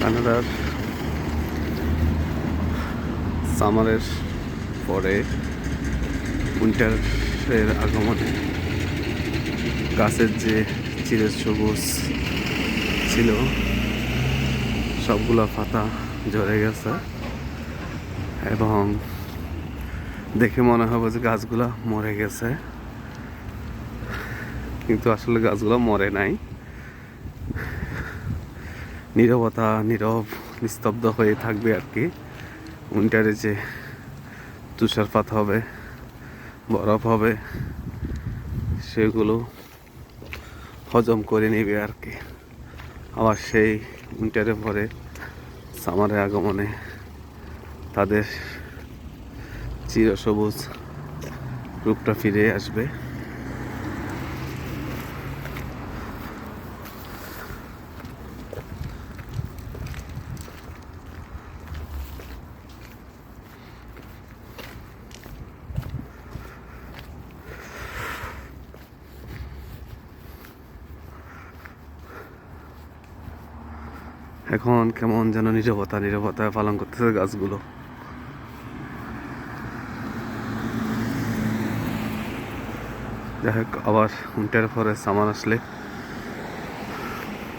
কানাডার সামারের পরে উইন্টারের আগমনে গাছের যে চিরের সবুজ ছিল, সবগুলো পাতা ঝরে গেছে এবং দেখে মনে হবে যে গাছগুলো মরে গেছে। কিন্তু আসলে গাছগুলো মরে নাই। নীরবতা, নীরব, নিস্তব্ধ হয়ে থাকবে আর কি। উইন্টারে যে তুষারপাত হবে, বরফ হবে, সেগুলো হজম করে নেবে আর কি। আবার সেই উইন্টারে পরে সামারের আগমনে তাদের চিরসবুজ রূপটা ফিরে আসবে। এখন কেমন যেন নীরবতা নীরবতা পালন করতেছে গাছগুলো। যাই হোক আবার উইন্টার পরে সামান আসলে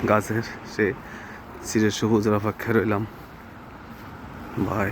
গাছের সে চিরে সবুজের অপেক্ষায় রইলাম। বাই